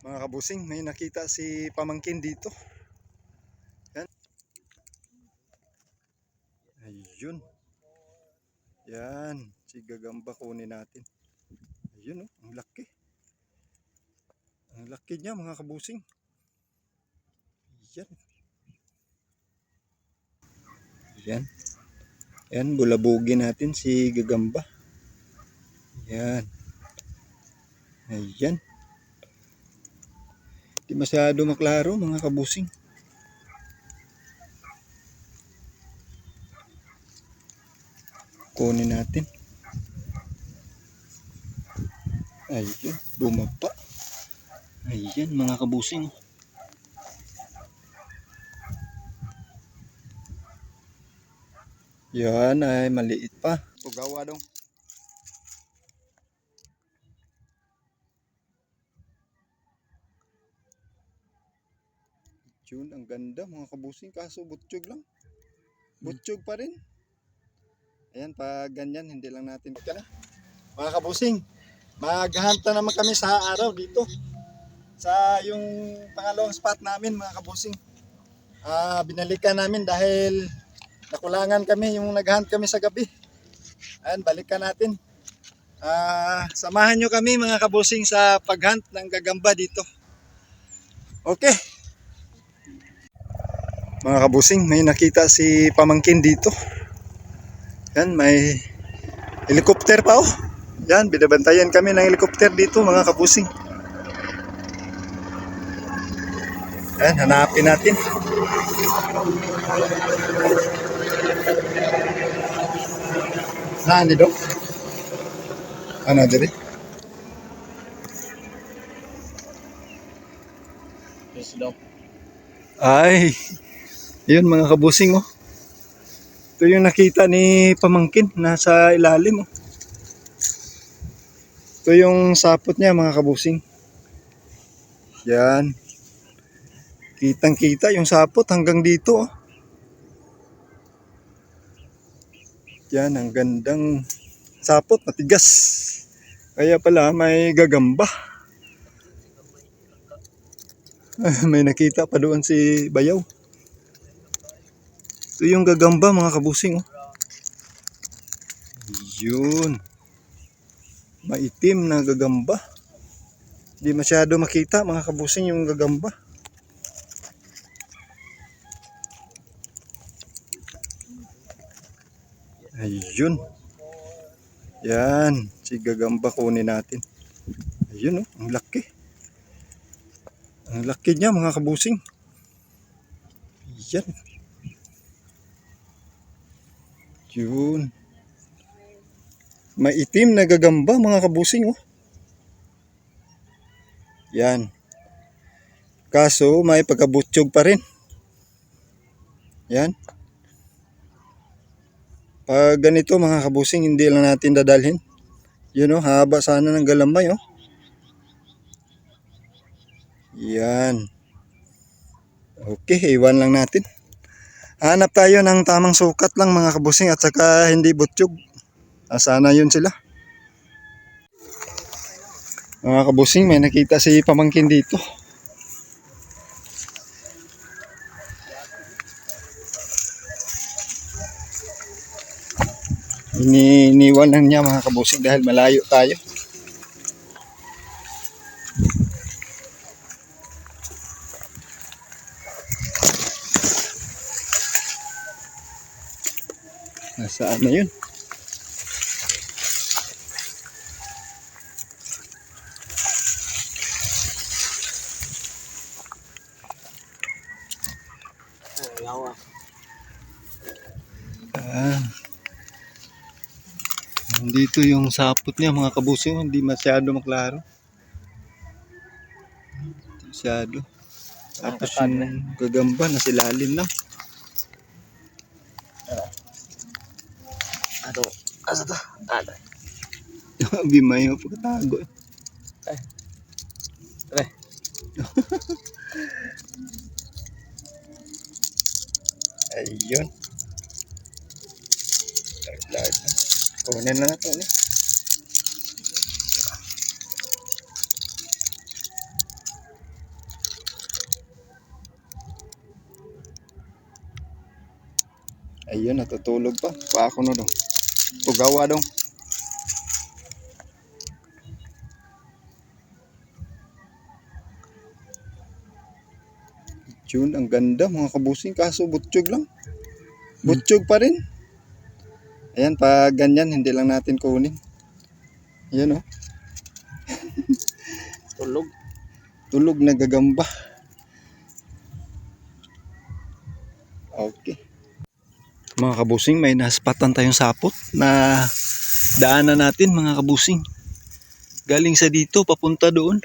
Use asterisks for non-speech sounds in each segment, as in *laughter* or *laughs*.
Mga kabusing, may nakita si pamangkin dito. Yan. Ayun. Yan. Si gagamba kunin natin. Ayun oh, ang laki. Ang laki niya mga kabusing. Yan. Yan. Yan, bulabugin natin si gagamba. Yan. Ayan. Di masyado maklaro mga kabusing. Kunin natin. Ayun, bumaba. Ayan mga kabusing. Yan ay maliit pa. Tugawa dong. Yun, ang ganda mga kabusing. Kaso butchog lang. Butchog pa rin. Ayan, pag ganyan, hindi lang natin. Ka na. Mga kabusing, maghahanta naman kami sa araw dito. Sa yung pangalawang spot namin mga kabusing. Ah, binalikan namin dahil nakulangan kami yung naghunt kami sa gabi. Ayan, balikan natin. Ah, samahan nyo kami mga kabusing sa paghunt ng gagamba dito. Okay. Mga kabusing, may nakita si pamangkin dito. Yan, may helicopter pa oh. Yan, binabantayan kami ng helicopter dito mga kabusing. Yan, hanapin natin. Saan dito? Ano dito? Ay, yun mga kabusing oh. Ito yung nakita ni pamangkin nasa ilalim oh. Ito yung sapot niya mga kabusing. Yan. Kitang kita yung sapot hanggang dito oh. Yan, ang gandang sapot, matigas. Kaya pala may gagamba. may nakita pa doon si Bayaw. Ito yung gagamba mga kabusing. Oh. Yun. Maitim na gagamba. Hindi masyado makita mga kabusing yung gagamba. Ayun. Yan. Si gagamba kunin natin. Ayun oh. Ang laki. Ang laki niya mga kabusing. Yan. Yun. Maitim na gagamba mga kabusing oh. Yan. Kaso may pagkabutyog pa rin. Yan. Pag ganito mga kabusing hindi lang natin dadalhin. Yun oh, haba sana ng galambay oh. Yan. Okay, iwan lang natin. Hanap tayo ng tamang sukat lang mga kabusing at saka hindi butsyog. Ah, sana yun sila. Mga kabusing, may nakita si pamangkin dito. Iniwan lang niya mga kabusing dahil malayo tayo. Nasaan na yun? Ah. Dito yung sapot niya mga kabusing, hindi masyado maklaro. Masyado. Tapos yung gagamba na silalim lang. Ato, asa to? Ano? Ada. Bimay mo pagkatago. Eh. Ay. Ay. *laughs* Ayun. Lahat. Kunin na natin. Eh. Ayun, natutulog pa. Pa ako na doon. Tugawa dong. Yun, ang ganda mga kabusing. Kaso butchog lang. Butchog pa rin. Ayan, pag ganyan, hindi lang natin kunin. Ayan oh. *laughs* Tulog. Tulog na gagamba. Okay. Mga kabusing, may naspatan tayong sapot na daanan natin mga kabusing. Galing sa dito, papunta doon.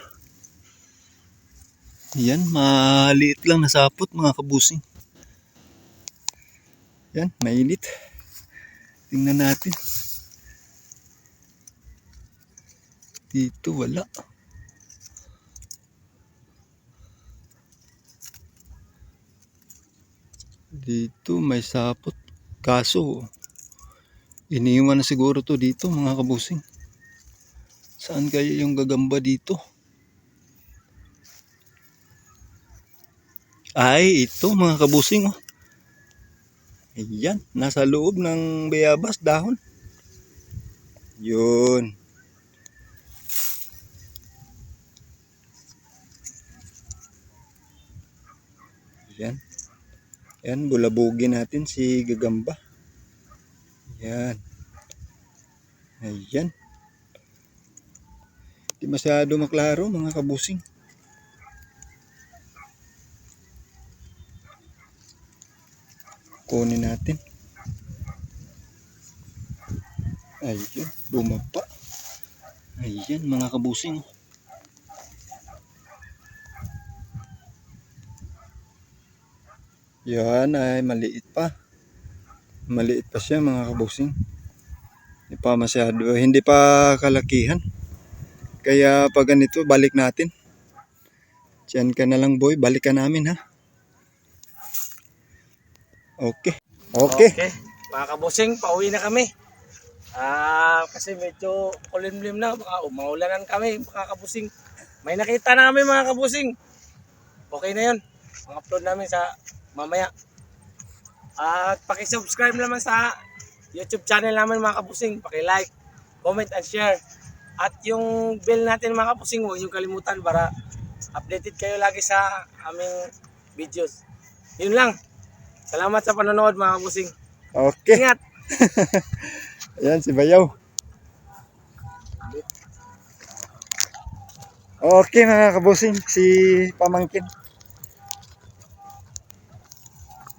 Yan, maliit lang na sapot mga kabusing. Yan, mainit. Tingnan natin. Dito wala. Dito may sapot. Kaso, iniwan na siguro to dito mga kabusing. Saan kaya yung gagamba dito? Ay, ito mga kabusing. Oh. Ayan, nasa loob ng bayabas dahon. Yun. Yan. Yan, bulabugin natin si Gagamba. Yan. Ayan. Di masyado maklaro mga kabusing. Kunin natin. Ayun, bumaba. Ayan mga kabusing. Yan ay maliit pa. Maliit pa siya mga kabusing. Hindi pa masyado, hindi pa kalakihan. Kaya pag ganito, balik natin. Diyan ka na lang boy, balik ka namin ha. Okay. Okay. Okay. Mga kabusing, pauwi na kami. Ah, kasi medyo kulimlim na, baka umaulanan kami, mga kabusing. May nakita namin mga kabusing. Okay na 'yon. Ang upload namin sa mamaya. At paki-subscribe naman sa YouTube channel namin mga kabusing. Paki-like, comment and share. At yung bell natin mga kabusing, huwag niyo kalimutan para updated kayo lagi sa aming videos. Yun lang. Salamat sa panonood mga kabusing. Okay. Ingat! *laughs* Ayan si Bayaw. Okay mga kabusing, si Pamangkin.